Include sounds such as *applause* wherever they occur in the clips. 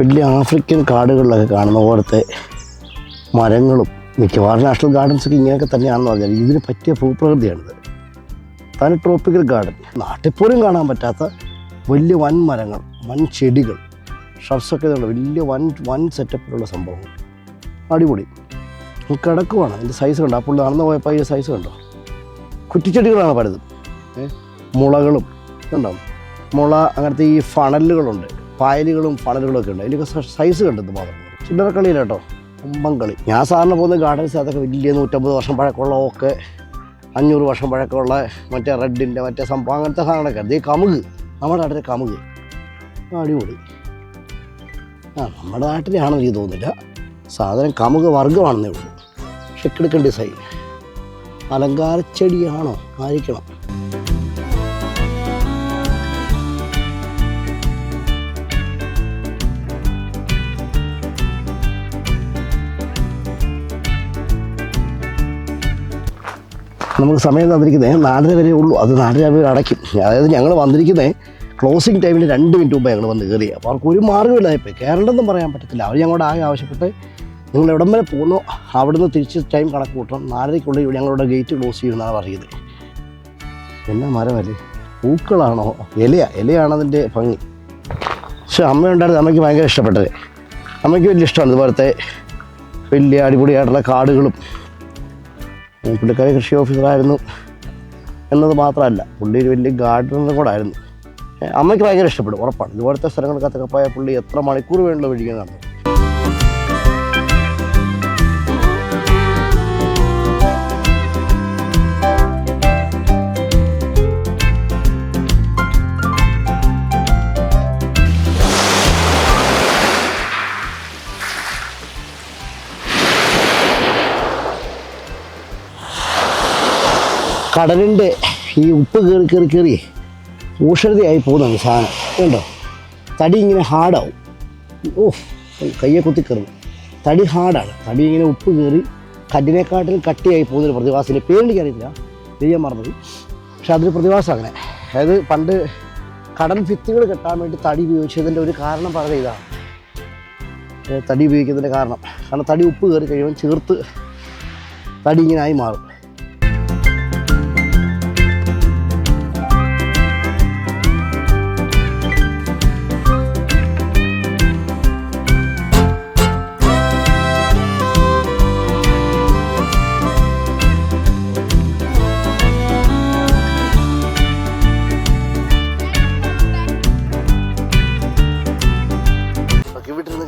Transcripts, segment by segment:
വലിയ ആഫ്രിക്കൻ കാടുകളിലൊക്കെ കാണുന്ന പോലത്തെ മരങ്ങളും മിക്കവാറും നാഷണൽ ഗാർഡൻസൊക്കെ ഇങ്ങനെയൊക്കെ തന്നെയാണെന്ന് പറഞ്ഞാൽ ഇതിന് പറ്റിയ ഭൂപ്രകൃതിയാണിത്. താൻ ട്രോപ്പിക്കൽ ഗാർഡൻ. നാട്ടിൽ പോലും കാണാൻ പറ്റാത്ത വലിയ വൻ മരങ്ങൾ വൻ ചെടികൾ ഷർട്സൊക്കെ ഇതുണ്ട്. വലിയ വൻ വൻ സെറ്റപ്പിലുള്ള സംഭവം അടിപൊളി. കിടക്കുവാണ്. അതിന്റെ സൈസ് കണ്ടോ? അപ്പോൾ നടന്നു പോയപ്പോൾ അതിന്റെ സൈസ് കണ്ടോ? കുറ്റിച്ചെടികളാണ് പലതും. മുളകളും. ഉണ്ടാവും മുള അങ്ങനത്തെ ഈ ഫണലുകളുണ്ട് പായലുകളും പടലുകളും ഒക്കെ ഉണ്ട്. അതിന്റെയൊക്കെ സൈസ് കണ്ടെന്ന് മാത്രം ചില്ലറ കളിയില്ല കേട്ടോ കുമ്പം കളി ഞാൻ സാറിന് പോകുന്ന ഗാർഡൻസ് അതൊക്കെ വലിയ നൂറ്റമ്പത് വർഷം പഴക്കമുള്ള ഒക്കെ അഞ്ഞൂറ് വർഷം പഴക്കമുള്ള മറ്റേ റെഡിന്റെ മറ്റേ സംഭവം അങ്ങനത്തെ സാധനങ്ങളൊക്കെ ഉണ്ട്. ഈ കമുക്. നമ്മുടെ നാട്ടിലെ കമുക്. അടിപൊളി. ആ നമ്മുടെ നാട്ടിലാണെന്ന് എനിക്ക് തോന്നുന്നില്ല. സാധനം കമുക് വർഗമാണെന്നേ ഉള്ളൂ. പക്ഷെ കിടക്കേണ്ട ഡിസൈൻ അലങ്കാരച്ചെടിയാണോ? ആയിരിക്കണം. നമുക്ക് സമയം തന്നിരിക്കുന്നത് നാലര വരെ ഉള്ളൂ. അത് നാലര വരെ അടയ്ക്കും. അതായത് ഞങ്ങൾ വന്നിരിക്കുന്നത് ക്ലോസിംഗ് ടൈമിൽ രണ്ട് മിനിറ്റ് മുമ്പ് ഞങ്ങൾ വന്ന് കയറി അപ്പോൾ അവർക്ക് ഒരു മാർഗമില്ല ഇപ്പോൾ കയറേണ്ടെന്നും പറയാൻ പറ്റത്തില്ല. അവർ ഞങ്ങളോട് ആകെ ആവശ്യപ്പെട്ട് നിങ്ങൾ എവിടം വരെ പോകുന്നു അവിടുന്ന് തിരിച്ച് ടൈം കണക്ക് കൂട്ടണം. നാലരയ്ക്കുള്ളിൽ ഞങ്ങളുടെ ഗേറ്റ് ക്ലോസ് ചെയ്യുമെന്നാണ് പറയുന്നത്. എന്നാ മരമല്ലേ പൂക്കളാണോ? ഇലയാ. ഇലയാണ് അതിന്റെ ഭംഗി. പക്ഷെ അമ്മയുണ്ടായിരുന്നു അമ്മയ്ക്ക് ഭയങ്കര ഇഷ്ടപ്പെട്ടത്. അമ്മയ്ക്ക് വലിയ ഇഷ്ടമാണ് ഇതുപോലത്തെ വലിയ അടിപൊളിയായിട്ടുള്ള കാടുകളും പുള്ളിക്കാരി കൃഷി ഓഫീസറായിരുന്നു എന്നത് മാത്രമല്ല പുള്ളി ഒരു വലിയ ഗാർഡനറും കൂടെ ആയിരുന്നു അമ്മയ്ക്ക് ഭയങ്കര ഇഷ്ടപ്പെടും ഉറപ്പാണ്. ഇതുപോലത്തെ സ്ഥലങ്ങൾക്കകത്തൊക്കെ പോയാൽ പുള്ളി എത്ര മണിക്കൂർ വേണ്ടത് ഒഴിക്കുന്നതാണ് കടലിന്റെ ഈ ഉപ്പ് കയറി കയറി കയറി ഊഷരതയായി പോകുന്നതാണ് സാധനം. കണ്ടോ? തടി ഇങ്ങനെ ഹാർഡാവും. ഓ കയ്യെ കുത്തി കയറുന്നു തടി ഹാർഡാണ്. തടി ഇങ്ങനെ ഉപ്പ് കയറി കല്ലിനെക്കാട്ടിൽ കട്ടിയായി പോകുന്നൊരു പ്രതിഭാസത്തിന്റെ പേരെനിക്ക് അറിയില്ല ചെയ്യാൻ മറന്നത് പക്ഷെ അതൊരു പ്രതിഭാസം അങ്ങനെ. അതായത് പണ്ട് കടൽ ഭിത്തികൾ കെട്ടാൻ വേണ്ടി തടി ഉപയോഗിച്ചതിന്റെ ഒരു കാരണം പറഞ്ഞ ഇതാണ്. തടി ഉപയോഗിക്കുന്നതിന്റെ കാരണം. കാരണം തടി ഉപ്പ് കയറി കഴിയുമ്പോൾ ചേർത്ത് തടി ഇങ്ങനെ ആയി മാറും.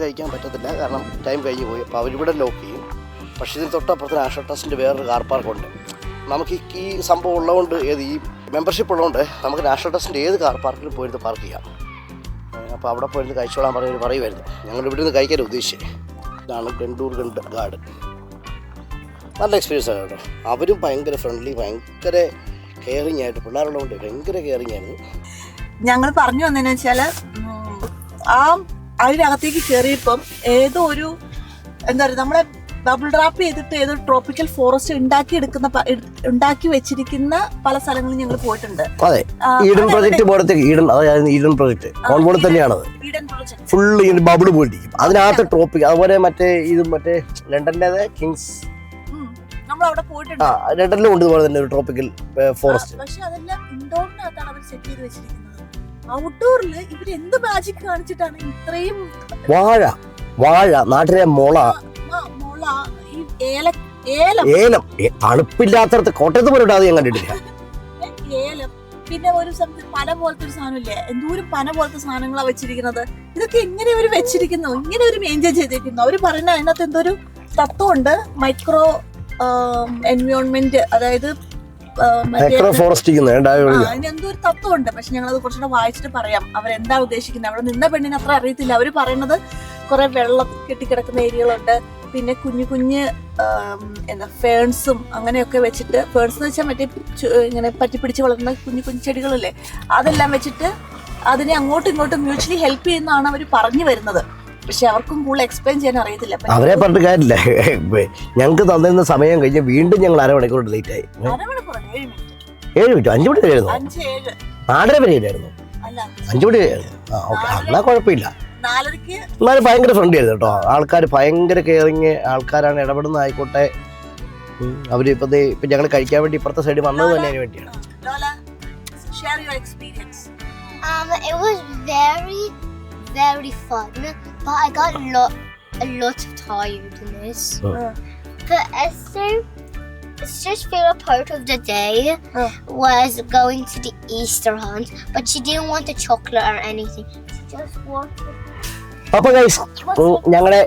കഴിക്കാൻ പറ്റത്തില്ല. കാരണം ടൈം കഴിഞ്ഞ് പോയി. അപ്പോൾ അവരിവിടെ ലോക്ക് ചെയ്യും. പക്ഷേ ഇതിന് തൊട്ടപ്പുറത്തിന് ആഷ ട്രസ്റ്റിന്റെ വേറൊരു കാർ പാർക്കുണ്ട് നമുക്ക് ഈ- സംഭവം ഉള്ളതുകൊണ്ട് ഏത് ഈ മെമ്പർഷിപ്പ് ഉള്ളതുകൊണ്ട് നമുക്ക് നാഷണൽ ട്രസ്റ്റിന്റെ ഏത് കാർ പാർക്കിൽ പോയിരുന്ന് പാർക്ക് ചെയ്യാം. അപ്പോൾ അവിടെ പോയിരുന്ന് കഴിച്ചോളാൻ പറയുന്നത് പറയുമായിരുന്നു ഞങ്ങൾ ഇവിടെ നിന്ന് കഴിക്കാൻ ഉദ്ദേശിച്ചത് ഇതാണ് ഗണ്ടൂർ ഗണ്ട് ഗാർഡ്. നല്ല എക്സ്പീരിയൻസ് ആണ് കേട്ടോ. അവരും ഭയങ്കര ഫ്രണ്ട്ലി ഭയങ്കര കെയറിങ് ആയിട്ട് പിള്ളേരുള്ളതുകൊണ്ട് ഭയങ്കര കെയറിങ് ആയിരുന്നു ഞങ്ങൾ പറഞ്ഞു വന്നതെന്ന് വെച്ചാൽ ആ അതിനകത്തേക്ക് കയറിയപ്പം ഏതോ ഒരു എന്താ പറയുക നമ്മളെ ബബിൾ ഡ്രാപ്പ് ചെയ്തിട്ട് ഏതൊരു ട്രോപ്പിക്കൽ ഫോറസ്റ്റ് ഉണ്ടാക്കി എടുക്കുന്ന ഉണ്ടാക്കി വെച്ചിരിക്കുന്ന പല സ്ഥലങ്ങളിൽ ഞങ്ങൾ പോയിട്ടുണ്ട്. അതെ. ഈഡൻ പ്രൊജക്റ്റ് പോലത്തെ ഈഡൻ അതായത് ഈഡൻ പ്രോജക്റ്റ് കോൺബോർഡ് തന്നെയാണ്. ഫുള്ള് ഇങ്ങനെ ബബിൾ പോയിട്ടിരിക്കും. അതിനകത്ത് ട്രോപ്പിക് അതുപോലെ മറ്റേ ഇത് മറ്റേ ലണ്ടന്റെ കിങ്സ് ലണ്ടനിലും ഉണ്ട് ഇതുപോലെ തന്നെ ഒരു ട്രോപ്പിക്കൽ ഫോറസ്റ്റ് പക്ഷെ അതെല്ലാം ഇൻഡോറിനകത്താണ് അവർ സെറ്റ് ചെയ്ത് വെച്ചിരിക്കുന്നത്. ഔട്ട്ഡോറിൽ ഇവർ എന്ത് മാജിക് കാണിച്ചിട്ടാണ് ഇത്രയും വാഴ വാഴ നാട്ടിലെ മുള. മുള ഈ ഏല ഏലം. ഏലം. തണുപ്പില്ലാത്തടത്ത് കോട്ടയത്ത് പോലും ഇടാതെ ഞാൻ കണ്ടിട്ടില്ല. ഏലം. പിന്നെ ഒരു സമയത്ത് പന പോലത്തെ ഒരു സാധനമില്ലേ? എന്തോരം പന പോലത്തെ സാധനങ്ങളാണ് വെച്ചിരിക്കുന്നത്? ഇതൊക്കെ എങ്ങനെ ഇവർ വെച്ചിരിക്കുന്നു? ഇങ്ങനെ ഒരു മെയിന്റെയിൻ ചെയ്തിരിക്കുന്നു? അവർ പറയുന്ന അതിനകത്ത് എന്തോ ഒരു തത്വമുണ്ട് മൈക്രോ എൻവയോൺമെന്റ് അതായത് എക്രോ ഫോറസ്റ്റിക്കുന്ന ആ, അതിന് എന്തോ ഒരു തത്വമുണ്ട്. പക്ഷെ ഞങ്ങൾ അത് കുറച്ചുകൂടെ വായിച്ചിട്ട് പറയാം. അവരെന്താ ഉദ്ദേശിക്കുന്നത് അവിടെ നിന്ന പെണ്ണിന് അത്ര അറിയത്തില്ല. അവർ പറയുന്നത് കുറെ വെള്ളം കെട്ടിക്കിടക്കുന്ന ഏരിയകളുണ്ട്. പിന്നെ കുഞ്ഞു കുഞ്ഞ് എന്താ ഫേൺസും അങ്ങനെയൊക്കെ വെച്ചിട്ട് ഫേൺസ് എന്ന് വെച്ചാൽ മറ്റേ ഇങ്ങനെ പറ്റിപ്പിടിച്ച് വളർന്ന കുഞ്ഞു കുഞ്ഞു ചെടികളല്ലേ? അതെല്ലാം വെച്ചിട്ട് അതിനെ അങ്ങോട്ടും ഇങ്ങോട്ടും മ്യൂച്വലി ഹെൽപ്പ് ചെയ്യുന്നതാണ് അവർ പറഞ്ഞു വരുന്നത്. പക്ഷെ അവർക്കും കൂടുതൽ എക്സ്പ്ലെയിൻ ചെയ്യാൻ അറിയത്തില്ല. അവരെ പറഞ്ഞിട്ട് കാര്യമില്ല. *laughs* ഞങ്ങൾക്ക് തന്നിരുന്ന സമയം കഴിഞ്ഞ് വീണ്ടും ഞങ്ങൾ അരമണിക്കൂർ ലേറ്റ് ആയി. ഏഴ് മിനിറ്റ് അഞ്ചു മിനിറ്റ് മണി ഏഴ് നാലര വരെ ഇല്ലായിരുന്നു? അഞ്ച് മണി വരെയായിരുന്നു ആ ഓക്കെ. എന്നാ കുഴപ്പമില്ല. എന്നാലും ഭയങ്കര ഫ്രണ്ട് ആയിരുന്നു കേട്ടോ. ആൾക്കാർ ഭയങ്കര കെയറിങ് ആൾക്കാരാണ് ഇടപെടുന്ന ആയിക്കോട്ടെ. ഉം, അവർ ഇപ്പൊ ഇപ്പൊ ഞങ്ങൾ കഴിക്കാൻ വേണ്ടി ഇപ്പുറത്തെ സൈഡിൽ വന്നത് തന്നെ അതിന് വേണ്ടിയാണ്. Um, it was very, very fun, but I got a lot, a lot of tiredness. Oh. But Esther, Esther's favorite part of the day. Oh. was going to the Easter hunt, but she didn't want the chocolate or anything. She just wanted. അപ്പൊ guys ഞങ്ങളെ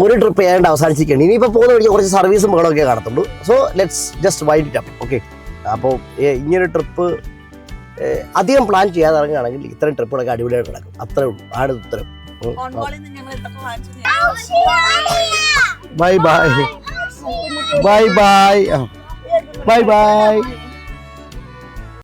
ഒരു trip ഏതാണ്ട് അവസാനിച്ചിരിക്കുകയാണ്. ഇനിയിപ്പോൾ പോകുന്ന വഴിക്ക് കുറച്ച് സർവീസും ബഹളമൊക്കെ കാണത്തുള്ളൂ. So let's just wait it up okay അപ്പോൾ ഇങ്ങനൊരു ട്രിപ്പ് അധികം പ്ലാൻ ചെയ്യാതെ ഇറങ്ങുകയാണെങ്കിൽ ഇത്തരം ട്രിപ്പുകളൊക്കെ അടിപൊളിയായിട്ട് നടക്കും. അത്രേ ഉള്ളൂ. ആണ് ഉത്തരം. Bye bye bye bye bye bye